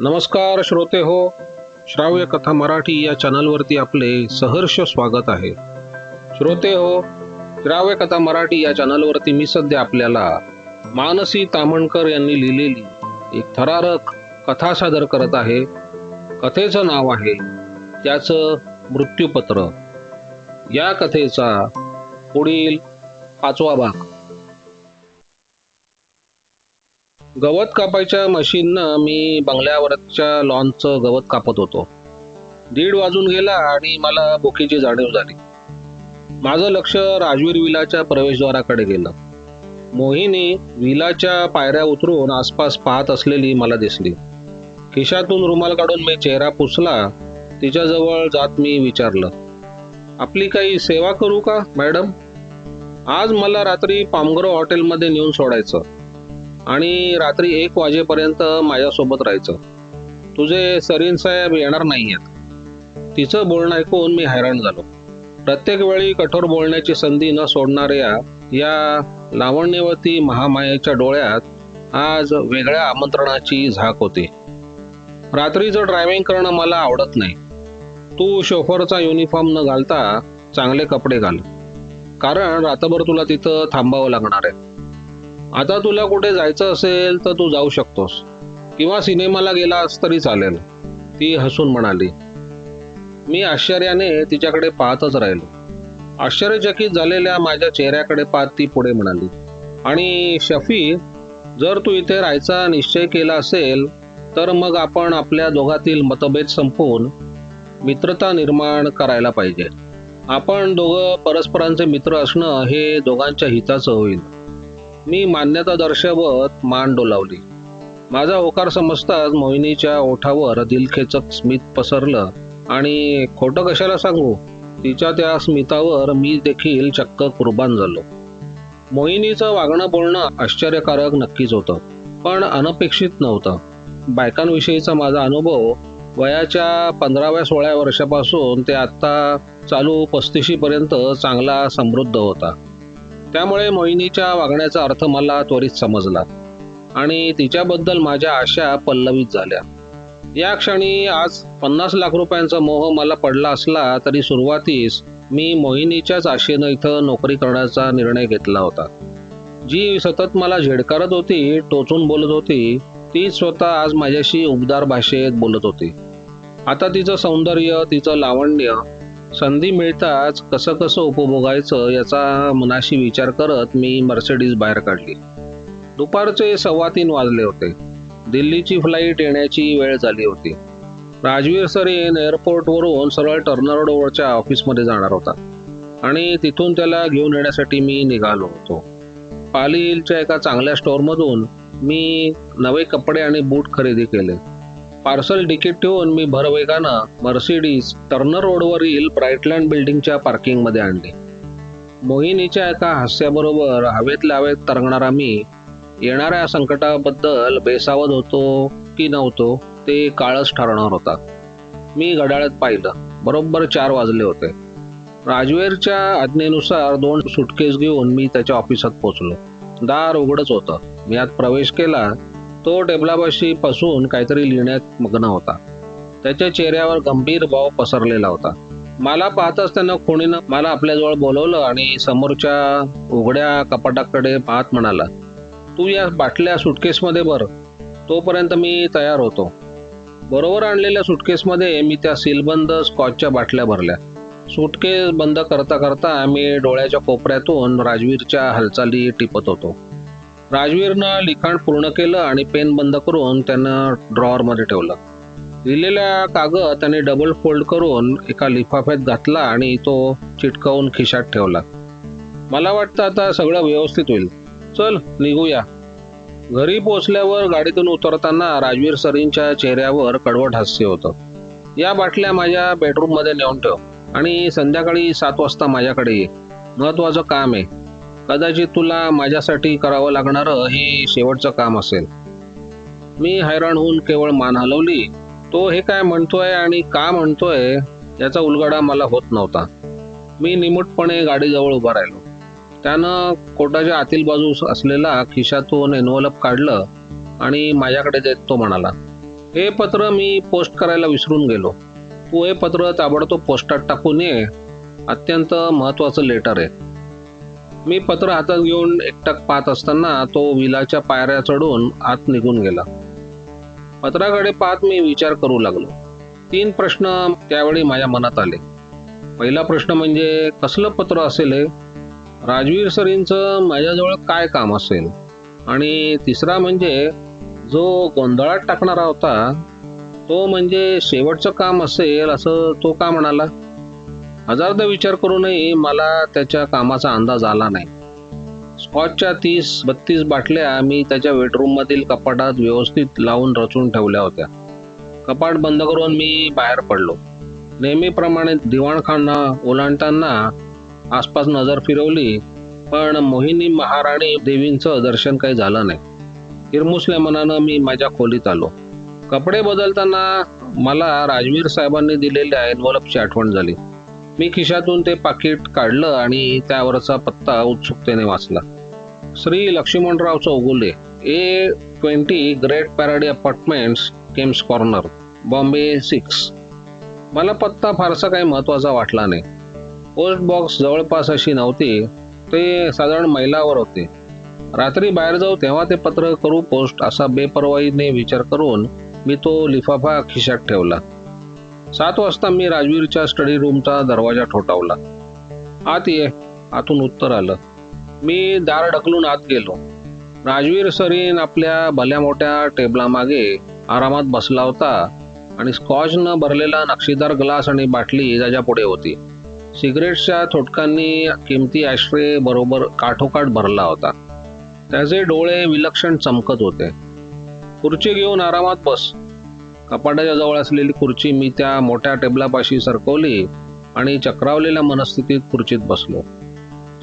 नमस्कार श्रोते हो श्राव्य कथा मराठी या चॅनलवरती आपले सहर्ष स्वागत आहे. श्रोते हो श्राव्य कथा मराठी या चॅनलवरती मी सध्या आपल्याला मानसी तामणकर यांनी लिहिलेली एक थरारक कथा सादर करत आहे. कथेचं नाव आहे त्याचं मृत्यूपत्र. या कथेचा पुढील पाचवा भाग गवत कापायच्या मशीननं मी बंगल्यावरच्या लॉनचं गवत कापत होतो. दीड वाजून गेला आणि मला बोकीची जाणीव झाली. माझं लक्ष राजवीर विलाच्या प्रवेशद्वाराकडे गेलं. मोहिनी विलाच्या पायऱ्या उतरून आसपास पाहत असलेली मला दिसली. खिशातून रुमाल काढून मी चेहरा पुसला. तिच्याजवळ जात मी विचारलं आपली काही सेवा करू का मॅडम? आज मला रात्री पामग्रो हॉटेलमध्ये नेऊन सोडायचं. आणि रात्री एक वाजेपर्यंत माझ्यासोबत राहायचं. तुझे सरीन साहेब येणार नाही आहेत तिचं बोलणं ऐकून मी हैराण झालो. प्रत्येक वेळी कठोर बोलण्याची संधी न सोडणाऱ्या या लावण्यवती महामायेच्या डोळ्यात आज वेगळ्या आमंत्रणाची झाक होती. रात्रीचं ड्रायव्हिंग करणं मला आवडत नाही. तू शोफरचा युनिफॉर्म न घालता चांगले कपडे घाल. कारण रात्रभर तुला तिथं थांबावं लागणार आहे. आता तुला कुठे जायचं असेल तर तू जाऊ शकतोस. किंवा सिनेमाला गेलास तरी चालेल. ती हसून म्हणाली मी आश्चर्याने तिच्याकडे पाहतच राहिलो. आश्चर्यचकित झालेल्या माझ्या चेहऱ्याकडे पाहत ती पुढे म्हणाली आणि शफी जर तू इथे राहायचा निश्चय केला असेल तर मग आपण आपल्या दोघातील मतभेद संपवून मित्रता निर्माण करायला पाहिजे. आपण दोघं परस्परांचे मित्र असणं हे दोघांच्या हिताचं होईल. मी मान्यता दर्शवत मान डोलावली. माझा होकार समजताच मोहिनीच्या ओठावर दिलखेचक स्मित पसरलं आणि खोटं कशाला सांगू? तिच्या त्या स्मितावर मी देखील चक्क कुर्बान झालो. मोहिनीचं वागणं बोलणं आश्चर्यकारक नक्कीच होतं पण अनपेक्षित नव्हतं. बायकांविषयीचा माझा अनुभव वयाच्या पंधराव्या सोळाव्या वर्षापासून ते आत्ता चालू पस्तीशीपर्यंत चांगला समृद्ध होता. त्यामुळे मोहिनीच्या वागण्याचा अर्थ मला त्वरित समजला. आणि तिच्याबद्दल माझ्या आशा पल्लवित झाल्या. या क्षणी आज पन्नास लाख रुपयांचा मोह मला पडला असला तरी सुरुवातीस मी मोहिनीच्याच आशेनं इथं नोकरी करण्याचा निर्णय घेतला होता. जी सतत मला झेडकारत होती टोचून बोलत होती ती स्वतः आज माझ्याशी उबदार भाषेत बोलत होती. आता तिचं सौंदर्य तिचं लावण्य संधी मिळताच कसं कसं उपभोगायचं याचा मनाशी विचार करत मी मर्सिडीज बाहेर काढली. दुपारचे सव्वा तीन वाजले होते. दिल्लीची फ्लाईट येण्याची वेळ झाली होती. राजवीर सरीन एअरपोर्टवरून सरळ टर्नर रोडच्या ऑफिसमध्ये जाणार होता आणि तिथून त्याला घेऊन येण्यासाठी मी निघालो होतो. पाली हिलच्या एका चांगल्या स्टोअरमधून मी नवे कपडे आणि बूट खरेदी केले. पार्सल डिकीट ठेवून मी भरवेगानं मर्सिडीज टर्नर रोडवरील ब्राईटलँड बिल्डिंगच्या पार्किंगमध्ये आणली. मोहिनीच्या एका हास्याबरोबर हवेत लावेत तरंगणारा मी येणाऱ्या संकटाबद्दल बेसावध होतो की नव्हतो ते काळच ठरणार होता. मी घड्याळात पाहिलं. बरोबर चार वाजले होते. राजवेरच्या आज्ञेनुसार दोन सुटकेस घेऊन मी त्याच्या ऑफिसात पोहोचलो. दार उघडच होतं. मी आत प्रवेश केला. तो टेबलापाशी पासून काहीतरी लिहिण्यात मग्न होता. त्याच्या चेहऱ्यावर गंभीर भाव पसरलेला होता. मला पाहताच त्यानं कोणीनं मला आपल्याजवळ बोलवलं आणि समोरच्या उघड्या कपाटाकडे पाहत म्हणाला तू या बाटल्या सुटकेसमध्ये भर. तोपर्यंत मी तयार होतो. बरोबर आणलेल्या सुटकेसमध्ये मी त्या सीलबंद स्कॉचच्या बाटल्या भरल्या. सुटकेस बंद करता करता मी डोळ्याच्या कोपऱ्यातून राजवीरच्या हालचाली टिपत होतो. राजवीरनं लिखाण पूर्ण केलं आणि पेन बंद करून त्यानं ड्रॉवरमध्ये ठेवलं. लिहिलेला कागद त्याने डबल फोल्ड करून एका लिफाफ्यात घातला आणि तो चिटकवून खिशात ठेवला. मला वाटतं आता सगळं व्यवस्थित होईल. चल निघूया. घरी पोचल्यावर गाडीतून उतरताना राजवीर सरींच्या चेहऱ्यावर कडवट हास्य होतं. या बाटल्या माझ्या बेडरूममध्ये नेऊन ठेव आणि संध्याकाळी सात वाजता माझ्याकडे ये. महत्वाचं काम आहे. कदाचित तुला माझ्यासाठी करावं लागणारं हे शेवटचं काम असेल. मी हैराण होऊन केवळ मान हलवली. तो हे काय म्हणतोय आणि का म्हणतोय याचा उलगडा मला होत नव्हता. मी निमूटपणे गाडीजवळ उभा राहिलो. त्यानं कोटाच्या आतील बाजूस असलेला खिशातून एनवलप काढलं आणि माझ्याकडे देत तो म्हणाला हे पत्र मी पोस्ट करायला विसरून गेलो. तू हे पत्र ताबडतोब पोस्टात टाकून ये. अत्यंत महत्वाचं लेटर आहे. मी पत्र हातात घेऊन एकटक पाहत असताना तो विलाच्या पायऱ्या चढून आत निघून गेला. पत्राकडे पाहत मी विचार करू लागलो. तीन प्रश्न त्यावेळी माझ्या मनात आले. पहिला प्रश्न म्हणजे कसलं पत्र असेल हे? राजवीर सरींचं माझ्याजवळ काय काम असेल? आणि तिसरा म्हणजे जो गोंधळात टाकणारा होता तो म्हणजे शेवटचं काम असेल असं तो का म्हणाला? हजारदा विचार करूनही मला त्याच्या कामाचा अंदाज आला नाही. स्कॉचच्या तीस बत्तीस बाटल्या मी त्याच्या बेडरूममधील कपाटात व्यवस्थित लावून रचून ठेवल्या होत्या. कपाट बंद करून मी बाहेर पडलो. नेहमीप्रमाणे दिवाणखाना ओलांडताना आसपास नजर फिरवली पण मोहिनी महाराणी देवींचं दर्शन काही झालं नाही. हिरमुसल्या मनानं मी माझ्या खोलीत आलो. कपडे बदलताना मला राजवीर साहेबांनी दिलेल्या एनवलपची आठवण झाली. मी खिशातून ते पाकिट काढलं आणि त्यावरचा पत्ता उत्सुकतेने वाचला. Shri Laxmanrao Chougule A twenty great paradise apartments Kemps corner Bombay six. मला पत्ता फारसा काही महत्त्वाचा वाटला नाही. पोस्ट बॉक्स जवळपास अशी नव्हती ते साधारण मैलावर होते. रात्री बाहेर जाऊ तेव्हा ते पत्र करू पोस्ट असा बेपर्वाईने विचार करून मी तो लिफाफा खिशात ठेवला. सात वाजता मी राजवीरच्या स्टडी रूमचा दरवाजा ठोठावला. आत ये आतून उत्तर आलं. मी दार ढकलून आत गेलो. राजवीर सरीन आपल्या भल्या मोठ्या टेबलामागे आरामात बसला होता आणि स्कॉचनं भरलेला नक्षीदार ग्लास आणि बाटली त्याच्या पुढे होती. सिगरेटच्या थोटकांनी किमती आश्रे बरोबर काठोकाठ भरला होता. त्याचे डोळे विलक्षण चमकत होते. खुर्ची घेऊन आरामात बस. कपाटाच्या जवळ असलेली खुर्ची मी त्या मोठ्या टेबलापाशी सरकवली आणि चक्रावलेल्या मनस्थितीत खुर्चीत बसलो.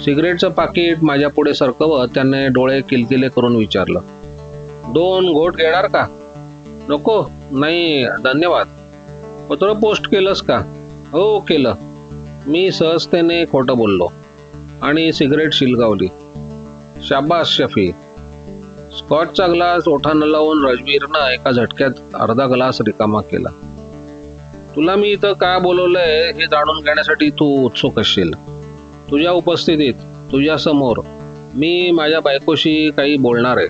सिगरेटचं पाकिट माझ्या पुढे सरकवत त्याने डोळे किलकिले करून विचारलं दोन घोट घेणार का? नको नाही धन्यवाद. पत्र पोस्ट केलंस का? हो केलं. मी सहजतेने खोटं बोललो आणि सिगरेट शिलगावली. शाबास शफी. स्कॉटचा ग्लास ओठानं लावून रजवीरनं एका झटक्यात अर्धा ग्लास रिकामा केला. तुला मी इथं काय बोलवलंय हे जाणून घेण्यासाठी तू उत्सुक असशील. तुझ्या उपस्थितीत तुझ्या समोर मी माझ्या बायकोशी काही बोलणार आहे.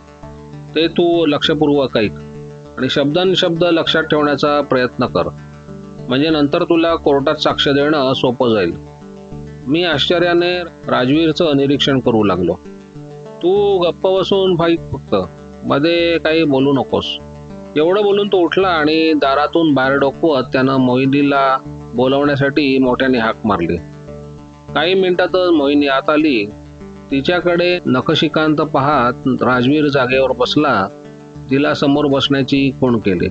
ते तू लक्षपूर्वक ऐक आणि शब्दांशब्द लक्षात ठेवण्याचा प्रयत्न कर. म्हणजे नंतर तुला कोर्टात साक्ष देणं सोपं जाईल. मी आश्चर्याने राजवीरचं निरीक्षण करू लागलो. तू गप्प बसून भाई फक्त. मध्ये काही बोलू नकोस. एवढं बोलून तो उठला आणि दारातून बाहेर डोकवत त्यानं मोहिनीला बोलवण्यासाठी मोठ्याने हाक मारली. काही मिनिटातच मोहिनी आत आली. तिच्याकडे नखशिकांत पाहत राजवीर जागेवर बसला. तिला समोर बसण्याची खूण केली?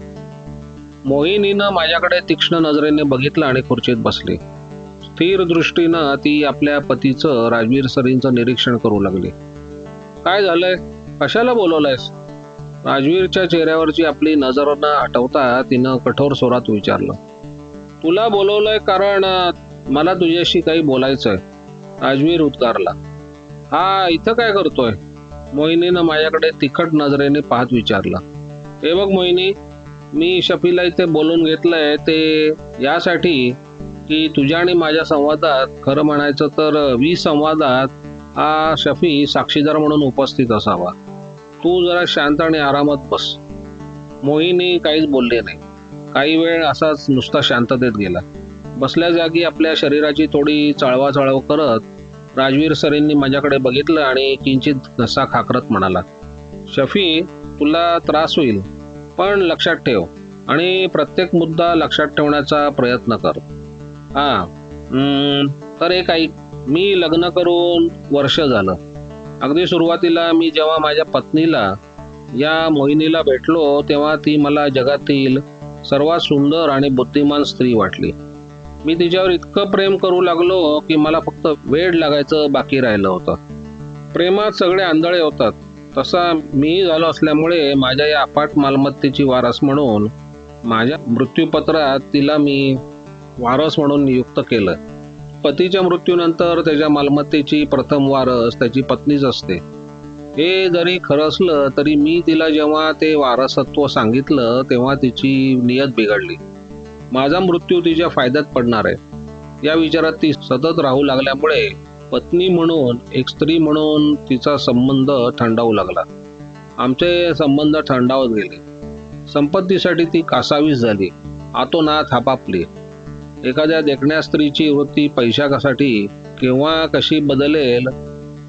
मोहिनीनं माझ्याकडे तीक्ष्ण नजरेने बघितलं आणि खुर्चीत बसली. स्थिर दृष्टीनं ती आपल्या पतीचं राजवीर सरींचं निरीक्षण करू लागली. काय झालंय? कशाला बोलवलंयस? राजवीरच्या चेहऱ्यावरची आपली नजर न हटवता तिनं कठोर स्वरात विचारलं. तुला बोलवलंय कारण मला तुझ्याशी काही बोलायचंय. राजवीर उद्गारला. हा इथं काय करतोय? मोहिनीनं माझ्याकडे तिखट नजरेने पाहत विचारलं. हे बघ मोहिनी मी शफीला इथे बोलून घेतलंय ते यासाठी की तुझ्या आणि माझ्या संवादात खरं म्हणायचं तर विसंवादात हा शफी साक्षीदार म्हणून उपस्थित असावा. तू जरा शांत आणि आरामात बस. मोहिनी काहीच बोलली नाही. काही वेळ असाच नुसता शांततेत गेला. बसल्या जागी आपल्या शरीराची थोडी चळवाचळव करत राजवीर सरींनी माझ्याकडे बघितलं आणि किंचित घसा खाकरत म्हणाला शफी तुला त्रास होईल पण लक्षात ठेव आणि प्रत्येक मुद्दा लक्षात ठेवण्याचा प्रयत्न कर. हा तर एक ऐक मी लग्न करून वर्ष झालं. अगदी सुरुवातीला मी जेव्हा माझ्या पत्नीला या मोहिनीला भेटलो तेव्हा ती मला जगातील सर्वात सुंदर आणि बुद्धिमान स्त्री वाटली. मी तिच्यावर इतकं प्रेम करू लागलो की मला फक्त वेळ लागायचं बाकी राहिलं होतं. प्रेमात सगळे आंधळे होतात. तसा मी झालो असल्यामुळे माझ्या या अफाट मालमत्तेची वारस म्हणून माझ्या मृत्यूपत्रात तिला मी वारस म्हणून नियुक्त केलं. पतीच्या मृत्यूनंतर त्याच्या मालमत्तेची प्रथम वारस त्याची पत्नीच असते. हे जरी खरं असलं तरी मी तिला जेव्हा ते वारसत्व सांगितलं तेव्हा तिची नियत बिघडली. माझा मृत्यू तिच्या फायद्यात पडणार आहे. या विचारात ती सतत राहू लागल्यामुळे पत्नी म्हणून एक स्त्री म्हणून तिचा संबंध थंडावू लागला. आमचे संबंध थंडावत गेले. संपत्तीसाठी ती कासावीस झाली. आतोनात हापापली. एखाद्या देखण्या स्त्रीची वृत्ती पैशासाठी केव्हा कशी बदलेल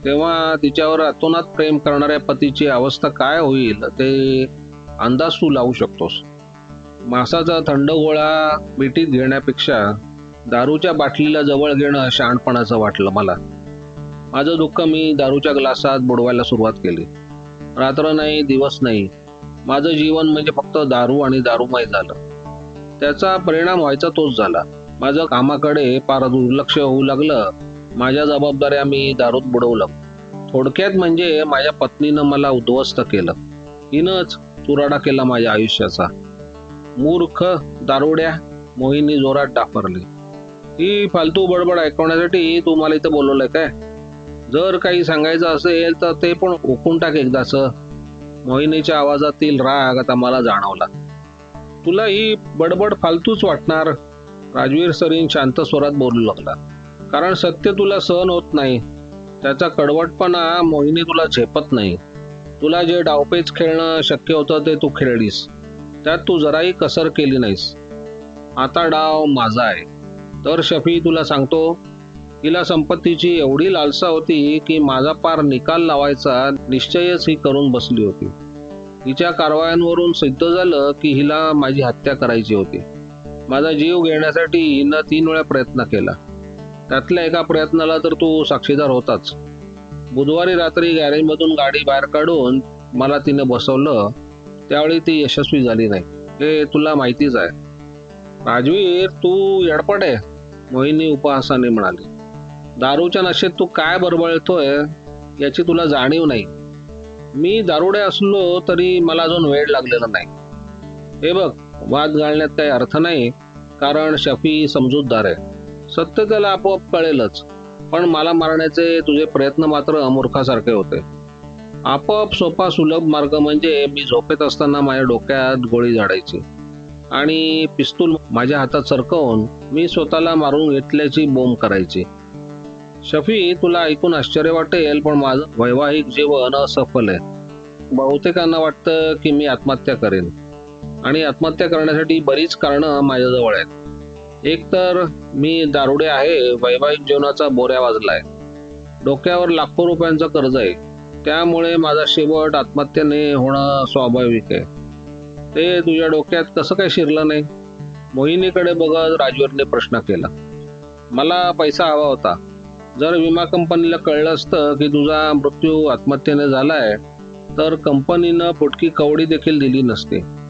तेव्हा तिच्यावर अतोनात प्रेम करणाऱ्या पतीची अवस्था काय होईल ते अंदाज तू लावू शकतोस. मासाचा थंड गोळा मिठीत घेण्यापेक्षा दारूच्या बाटलीला जवळ घेणं शहाणपणाचं वाटलं मला. माझं दुःख मी दारूच्या ग्लासात बुडवायला सुरुवात केली. रात्र नाही दिवस नाही. माझं जीवन म्हणजे फक्त दारू आणि दारूमय झालं. त्याचा परिणाम व्हायचा तोच झाला. माझं कामाकडे फार दुर्लक्ष होऊ लागलं माझ्या जबाबदाऱ्या मी दारूत बुडवलं. थोडक्यात म्हणजे माझ्या पत्नीनं मला उद्ध्वस्त केलं. हिनंच चुराडा केला माझ्या आयुष्याचा. मूर्ख दारुड्या मोहिनी जोरात डाफरली. ही फालतू बडबड ऐकवण्यासाठी तू मला इथं बोलवलंय काय? जर काही सांगायचं असेल तर ते पण ओकून टाक एकदाच मोहिनीच्या आवाजातील राग आता मला जाणवला. तुला ही बडबड फालतूच वाटणार? राजवीर सरीन शांत स्वरात बोलू लागला. कारण सत्य तुला सहन होत नाही. त्याचा कडवटपणा मोहिनी तुला झेपत नाही. तुला जे डावपेच खेळणं शक्य होतं ते तू खेळलीस. त्यात तू जराही कसर केली नाहीस. आता डाव माझा आहे. तर शफी तुला सांगतो हिला संपत्तीची एवढी लालसा होती की माझा पार निकाल लावायचा निश्चयच ही करून बसली होती. हिच्या कारवायांवरून सिद्ध झालं की हिला माझी हत्या करायची होती. माझा जीव घेण्यासाठी हिनं तीन वेळा प्रयत्न केला. त्यातल्या एका प्रयत्नाला तर तू साक्षीदार होताच. बुधवारी रात्री गॅरेजमधून गाडी बाहेर काढून मला तिनं बसवलं. त्यावेळी ती यशस्वी झाली नाही. हे तुला माहितीच आहे. राजवीर तू येडपट आहे मोहिनी उपहासाने म्हणाली. दारूच्या नशेत तू काय बरबळतोय याची तुला जाणीव नाही. मी दारुडे असलो तरी मला अजून वेळ लागलेला नाही. हे बघ वाद घालण्यात काही अर्थ नाही कारण शफी समजूतदार आहे. सत्य त्याला आपोआप कळेलच पण मला मारण्याचे तुझे प्रयत्न मात्र अमूर्खासारखे होते. आपोआप सोपा सुलभ मार्ग म्हणजे मी झोपेत असताना माझ्या डोक्यात गोळी झाडायची आणि पिस्तूल माझ्या हातात सरकवून मी स्वतःला मारून घेतल्याची बोंब करायची. शफी तुला ऐकून आश्चर्य वाटेल पण माझं वैवाहिक जीवन असफल आहे. बहुतेकांना वाटतं की मी आत्महत्या करेन. आणि आत्महत्या करण्यासाठी बरीच कारणं माझ्याजवळ आहेत. एक तर मी दारुडे आहे वैवाहिक जीवनाचा बोऱ्या वाजलाय. डोक्यावर लाखो रुपयांचं कर्ज आहे. त्यामुळे माझा शेवट आत्महत्येने होणं स्वाभाविक आहे. ते तुझ्या डोक्यात कसं काय शिरलं नाही? मोहिनीकडे बघत राजवीरने प्रश्न केला. मला पैसा हवा होता. जर विमा कंपनीला कळलं असतं की तुझा मृत्यू आत्महत्येने झालाय तर कंपनीनं फुटकी कवडी देखील दिली नसते.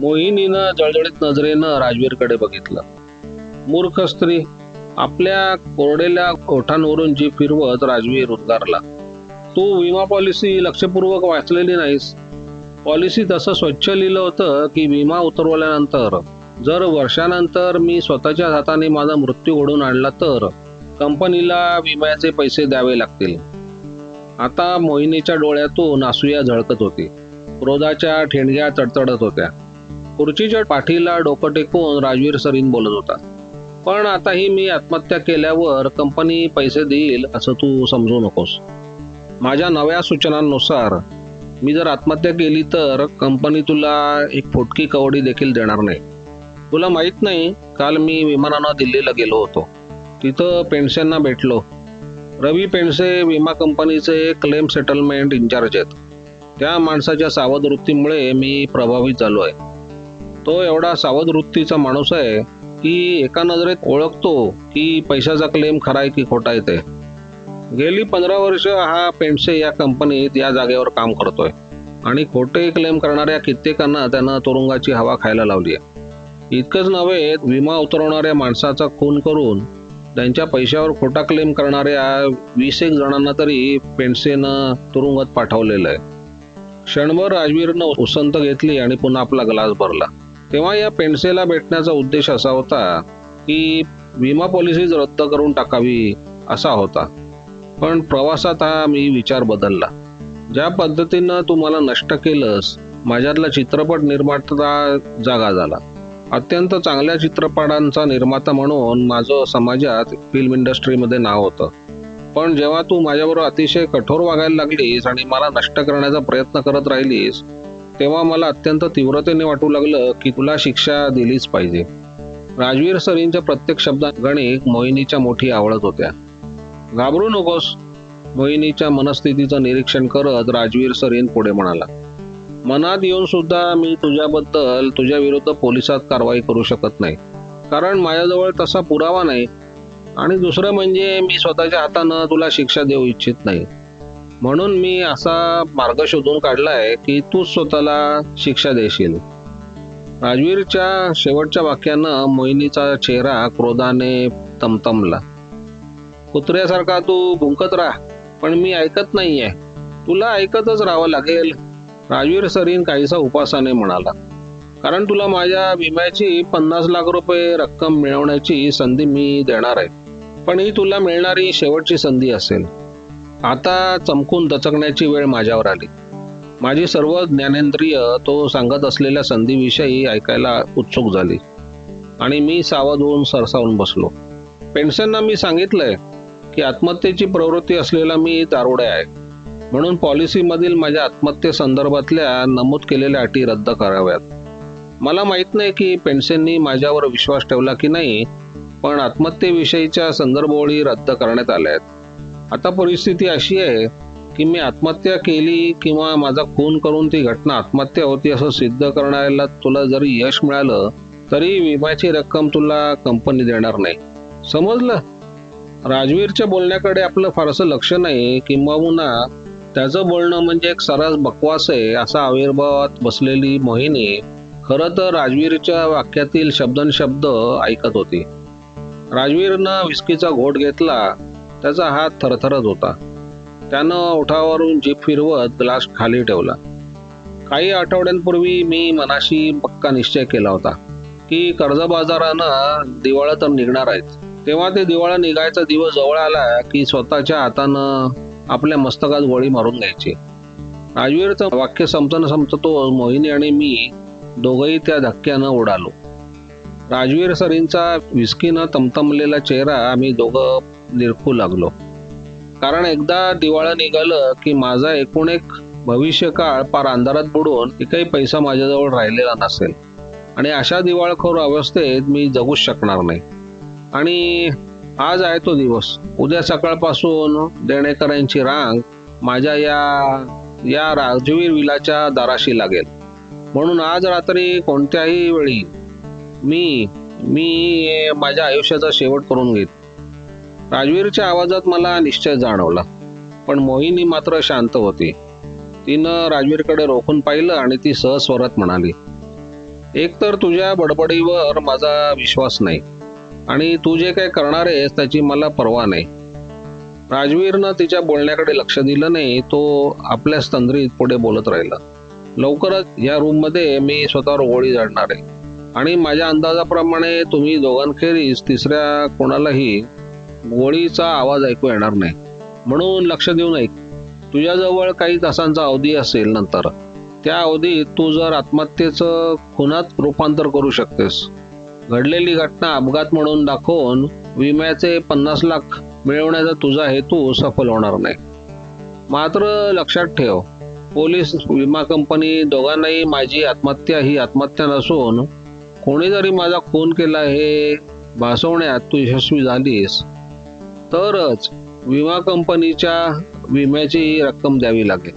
मोहिनीनं जळजळीत नजरेनं राजवीरकडे बघितलं. मूर्ख स्त्री. आपल्या कोरडेल्या ओठांवरून जी फिरवत राजवीर उद्गारला. तू विमा पॉलिसी लक्षपूर्वक वाचलेली नाहीस. पॉलिसी तसं स्वच्छ लिहिलं होतं की विमा उतरवल्यानंतर. जर वर्षानंतर मी स्वतःच्या हाताने माझा मृत्यू घडून आणला तर कंपनीला विम्याचे पैसे द्यावे लागतील. आता मोहिनीच्या डोळ्यातून असूया झळकत होती. क्रोधाच्या ठेणग्या तडतडत होत्या. खुर्चीच्या पाठीला डोकं टेकून राजवीर सरीन बोलत होता. पण आताही मी आत्महत्या केल्यावर कंपनी पैसे देईल असं तू समजू नकोस. माझ्या नव्या सूचनांनुसार मी जर आत्महत्या केली तर कंपनी तुला एक फुटकी कवडी देखील देणार नाही. तुला माहीत नाही काल मी विमानानं दिल्लीला गेलो होतो. तिथं पेन्शनना भेटलो. रवी पेंडसे विमा कंपनीचे क्लेम सेटलमेंट इन्चार्ज आहेत. त्या माणसाच्या सावधवृत्तीमुळे मी प्रभावित झालो आहे. तो एवढा सावध वृत्तीचा माणूस आहे की एका नजरेत ओळखतो की पैशाचा क्लेम खरा आहे की खोटा आहे ते. गेली पंधरा वर्ष हा पेंटसे या कंपनीत या जागेवर काम करतोय. आणि खोटे क्लेम करणाऱ्या कित्येकांना त्यानं तुरुंगाची हवा खायला लावली आहे. इतकंच नव्हे विमा उतरवणाऱ्या माणसाचा खून करून त्यांच्या पैशावर खोटा क्लेम करणाऱ्या वीस एक जणांना तरी पेंटसेनं तुरुंगात पाठवलेलं आहे. क्षणभर राजवीरनं उसंत घेतली आणि पुन्हा आपला ग्लास भरला. तेव्हा या पेंडसेला भेटण्याचा उद्देश असा होता की विमा पॉलिसीज रद्द करून टाकावी असा होता. पण प्रवासात हा मी विचार बदलला. ज्या पद्धतीनं तुम्हाला नष्ट केलंस माझ्यातला चित्रपट निर्माता जागा झाला. अत्यंत चांगल्या चित्रपटांचा निर्माता म्हणून माझं समाजात फिल्म इंडस्ट्रीमध्ये नाव होतं. पण जेव्हा तू माझ्याबरोबर अतिशय कठोर वागायला लागलीस आणि मला नष्ट करण्याचा प्रयत्न करत राहिलीस तेव्हा मला अत्यंत तीव्रतेने वाटू लागलं की तुला शिक्षा दिलीच पाहिजे. राजवीर सरींच्या प्रत्येक शब्दात गणित मोहिनीच्या मोठी आवडत होत्या. घाबरू नकोस. मोहिनीच्या मनस्थितीचं निरीक्षण करत राजवीर सरीन पुढे म्हणाला मनात येऊन सुद्धा मी तुझ्याबद्दल तुझ्या विरुद्ध पोलिसात कारवाई करू शकत नाही. कारण माझ्याजवळ तसा पुरावा नाही. आणि दुसरं म्हणजे मी स्वतःच्या हातानं तुला शिक्षा देऊ इच्छित नाही. म्हणून मी असा मार्ग शोधून काढलाय की तूच स्वतःला शिक्षा देशील. राजवीरच्या शेवटच्या वाक्यानं मोहिनीचा चेहरा क्रोधाने तमतमला. कुत्र्यासारखा तू भुंकत राह पण मी ऐकत नाहीये. तुला ऐकतच राहावं लागेल राजवीर सरीन काहीसा उपासाने म्हणाला. कारण तुला माझ्या विम्याची पन्नास लाख रुपये रक्कम मिळवण्याची संधी मी देणार आहे. पण ही तुला मिळणारी शेवटची संधी असेल. आता चमकून दचकण्याची वेळ माझ्यावर आली. माझी सर्व ज्ञानेंद्रिय तो सांगत असलेल्या संधीविषयी ऐकायला उत्सुक झाली. आणि मी सावध होऊन सरसावून बसलो. पेन्शनना मी सांगितलंय की आत्महत्येची प्रवृत्ती असलेला मी दारुडे आहे. म्हणून पॉलिसीमधील माझ्या आत्महत्ये संदर्भातल्या नमूद केलेल्या अटी रद्द कराव्यात. मला माहीत नाही की पेन्शननी माझ्यावर विश्वास ठेवला की नाही पण आत्महत्येविषयीच्या संदर्भोळी रद्द करण्यात आल्या आहेत. आता परिस्थिती अशी आहे की मी आत्महत्या केली किंवा माझा खून करून ती घटना आत्महत्या होती असं सिद्ध करण्याला तुला जरी यश मिळालं तरी विम्याची रक्कम तुला कंपनी देणार नाही. समजलं? राजवीरच्या बोलण्याकडे आपलं फारसं लक्ष नाही किंबहुना त्याचं बोलणं म्हणजे एक सरस बकवास आहे असा आविर्भावात बसलेली मोहिनी खरं तर राजवीरच्या वाक्यातील शब्दनशब्द ऐकत होती. राजवीरनं विस्कीचा घोट घेतला त्याचा हात थरथरत होता. त्यानं ओठावरून जीप फिरवत ग्लास खाली ठेवला. काही आठवड्यांपूर्वी मी मनाशी पक्का निश्चय केला होता की कर्जबाजारानं दिवाळा तर निघणार आहेत. तेव्हा ते दिवाळा निघायचा दिवस जवळ आला की स्वतःच्या हातानं आपल्या मस्तकात गोळी मारून घ्यायची. राजवीरचं वाक्य संपताना तो मोहिनी आणि मी दोघंही त्या धक्क्यानं उडालो राजवीर सरींचा विस्कीनं तमतमलेला चेहरा आम्ही दोघं निरखू लागलो. कारण एकदा दिवाळं निघालं की माझा एकूण एक भविष्यकाळ पार अंधारात बुडून एकही पैसा माझ्याजवळ राहिलेला नसेल. आणि अशा दिवाळखोर अवस्थेत मी जगूच शकणार नाही. आणि आज आहे तो दिवस. उद्या सकाळपासून देणेकरांची रांग माझ्या या या राजवीर विलाच्या दाराशी लागेल. म्हणून आज रात्री कोणत्याही वेळी मी मी माझ्या आयुष्याचा शेवट करून घेत राजवीरच्या आवाजात मला निश्चय जाणवला पण मोहिनी मात्र शांत होती. तिनं राजवीरकडे रोखून पाहिलं आणि ती सहस्वरात म्हणाली एकतर तुझ्या बडबडीवर माझा विश्वास नाही आणि तू जे काय करणार आहेस त्याची मला पर्वा नाही. राजवीरनं तिच्या बोलण्याकडे लक्ष दिलं नाही तो आपल्याच तंद्रीत पुढे बोलत राहिला. लवकरच या रूममध्ये मी स्वतःवर गोळी झाडणार आहे. आणि माझ्या अंदाजाप्रमाणे तुम्ही दोघांखेरीज तिसऱ्या कोणालाही गोळीचा आवाज ऐकू येणार नाही. म्हणून लक्ष देऊन ऐक. तुझ्याजवळ काही तासांचा अवधी असेल नंतर. त्या अवधीत तू जर आत्महत्येचं खुनात रूपांतर करू शकतेस. घडलेली घटना अपघात म्हणून दाखवून विम्याचे पन्नास लाख मिळवण्याचा तुझा हेतू सफल होणार नाही. मात्र लक्षात ठेव. पोलीस विमा कंपनी दोघांनाही माझी आत्महत्या ही आत्महत्या नसून कोणी जरी माझा खून केला हे भासवण्यात तू यशस्वी झालीस. तरच विमा कंपनीच्या विम्याची रक्कम द्यावी लागेल.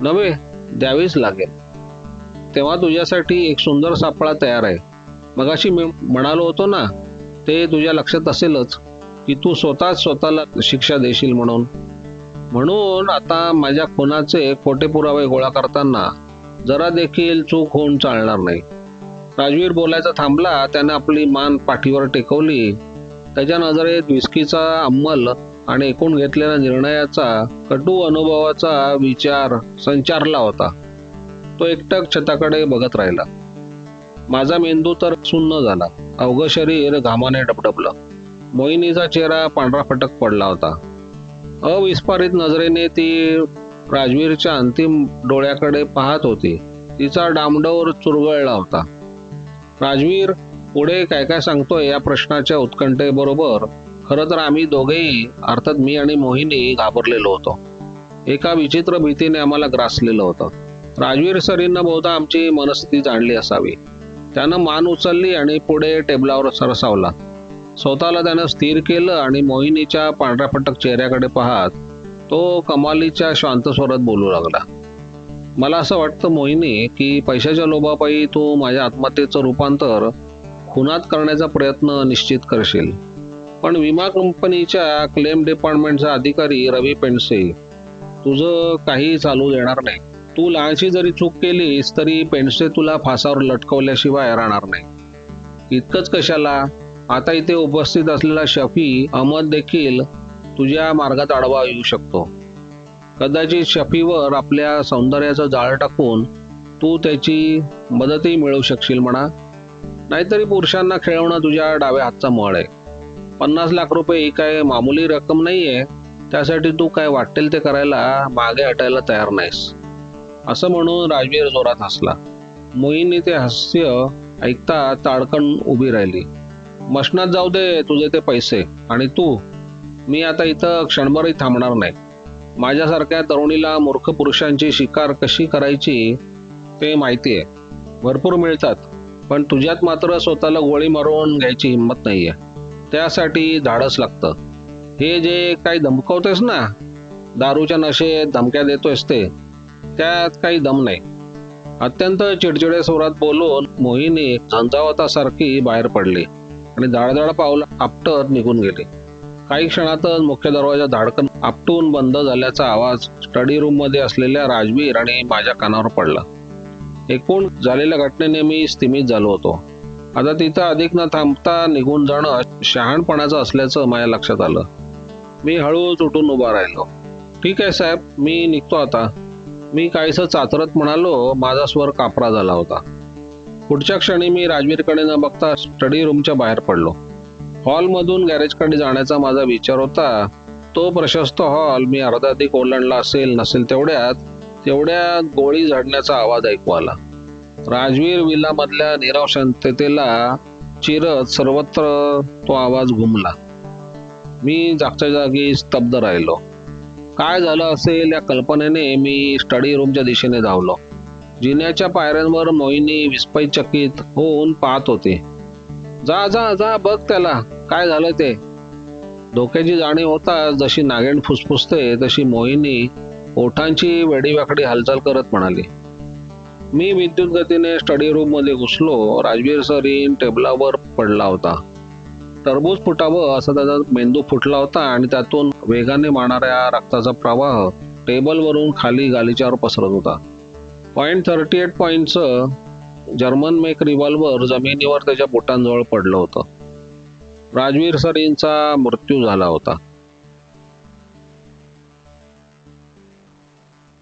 नव्हे द्यावीच लागेल. तेव्हा तुझ्यासाठी एक सुंदर सापळा तयार आहे. मगाशी मी म्हणालो होतो ना ते तुझ्या लक्षात असेलच की तू स्वतःच स्वतःला शिक्षा देशील म्हणून. म्हणून आता माझ्या खुनाचे खोटे पुरावे गोळा करताना जरा देखील चूक होऊन चालणार नाही. राजवीर बोलायचा थांबला त्याने आपली मान पाठीवर टेकवली. त्याच्या नजरेत विस्कीचा अंमल आणि एकूण घेतलेल्या निर्णयाचा कटू अनुभवाचा विचार संचारला होता. तो एकटक छताकडे बघत राहिला. माझा मेंदू तर सुन्न झाला. अवघ शरीर घामाने डबडबलं. मोहिनीचा चेहरा पांढरा फटक पडला होता. अविस्फारित नजरेने ती राजवीरच्या अंतिम डोळ्याकडे पाहत होती. तिचा डामडौर चुरगळला होता. राजवीर पुढे काय काय सांगतोय या प्रश्नाच्या उत्कंठेबरोबर? खरं तर आम्ही दोघेही अर्थात मी आणि मोहिनी घाबरलेलो होतो. एका विचित्र भीतीने आम्हाला ग्रासलेलं होतं. राजवीर सरींना बहुधा आमची मनस्थिती जाणली असावी. त्यानं मान उचलली आणि पुढे टेबलावर सरसावला. स्वतःला त्यानं स्थिर केलं आणि मोहिनीच्या पांढऱ्या फटक चेहऱ्याकडे पाहत तो कमालीच्या शांत स्वरात बोलू लागला. मला असं वाटतं मोहिनी की पैशाच्या लोभापायी तू माझ्या आत्महत्येचं रूपांतर खुनात करण्याचा प्रयत्न निश्चित करशील. पण विमा कंपनीच्या क्लेम डिपार्टमेंटचा अधिकारी रवी पेंडसे तुझं काही चालू देणार नाही. तू लहानशी जरी चूक केलीस तरी पेंडसे तुला फासावर लटकवल्याशिवाय राहणार नाही. इतकंच कशाला? आता इथे उपस्थित असलेला शफी अहमद देखील तुझ्या मार्गात आडवा येऊ शकतो. कदाचित शफीवर आपल्या सौंदर्याचं जाळ टाकून तू त्याची मदतही मिळवू शकशील म्हणा. नाहीतरी पुरुषांना खेळवणं तुझ्या डाव्या हातचा मळ आहे. पन्नास लाख रुपये ही काय मामूली रक्कम नाहीये. त्यासाठी तू काय वाटेल ते करायला मागे हटायला तयार नाहीस. असं म्हणून राजवीर जोरात हसला. मोहिनी ते हास्य ऐकता ताडकन उभी राहिली. मशनात जाऊ दे तुझे ते पैसे आणि तू. मी आता इथं क्षणभरही थांबणार नाही. माझ्यासारख्या तरुणीला मूर्ख पुरुषांची शिकार कशी करायची ते माहिती आहे. भरपूर मिळतात पण तुझ्यात मात्र स्वतःला गोळी मारून घ्यायची हिंमत नाहीये. त्यासाठी धाडस लागतं. हे जे काही धमकवतेस ना दारूच्या नशेत धमक्या देतोयस ते त्यात काही दम नाही. अत्यंत चिडचिडे स्वरात बोलून मोहिनी झंझावतासारखी बाहेर पडली आणि धाडधाड पावलं आपटत निघून गेली. काही क्षणातच मुख्य दरवाजा धाडकन आपटून बंद झाल्याचा आवाज स्टडी रूममध्ये असलेल्या राजवीर आणि माझ्या कानावर पडला. एकूण झालेल्या घटनेने मी स्थिमित झालो होतो. आता तिथं अधिक न थांबता निघून जाणं शहाणपणाचं असल्याचं माझ्या लक्षात आलं. मी हळूच उठून उभा राहिलो. ठीक आहे साहेब मी निघतो आता. मी काहीसं चातरत म्हणालो माझा स्वर कापरा झाला होता. पुढच्या क्षणी मी राजवीरकडे न बघता स्टडी रूमच्या बाहेर पडलो. हॉलमधून गॅरेजकडे जाण्याचा माझा विचार होता. तो प्रशस्त हॉल मी अर्धा अधिक ओलांडला असेल नसेल तेवढ्यात तेवढ्या गोळी झाडण्याचा आवाज ऐकू आला. राजवीर विलामधल्या निराव शांततेला चिरत सर्वत्र तो आवाज घुमला. मी जागच्या जागी स्तब्ध राहिलो. काय झालं असेल या कल्पनेने मी स्टडी रूमच्या दिशेने धावलो. जिन्याच्या पायऱ्यांवर मोहिनी विस्पयचकित होऊन पाहत होते. जा जा जा बघ त्याला. काय झालं ते? धोक्याची जाणीव होता जशी नागेण फुसफुसते तशी मोहिनी ओठांची वेडीवाकडी हालचाल करत म्हणाली. मी विद्युत गतीने स्टडी रूममध्ये घुसलो. राजवीर सरीन टेबलावर पडला होता. टरबूज फुटावं असा त्याचा मेंदू फुटला होता आणि त्यातून वेगाने मारणाऱ्या रक्ताचा प्रवाह टेबलवरून खाली गालीच्यावर पसरत होता. पॉईंट थर्टी एट पॉईंटचं जर्मन मेक रिव्हॉल्वर जमिनीवर त्याच्या बोटांजवळ पडलं होतं. राजवीर सरींचा मृत्यू झाला होता.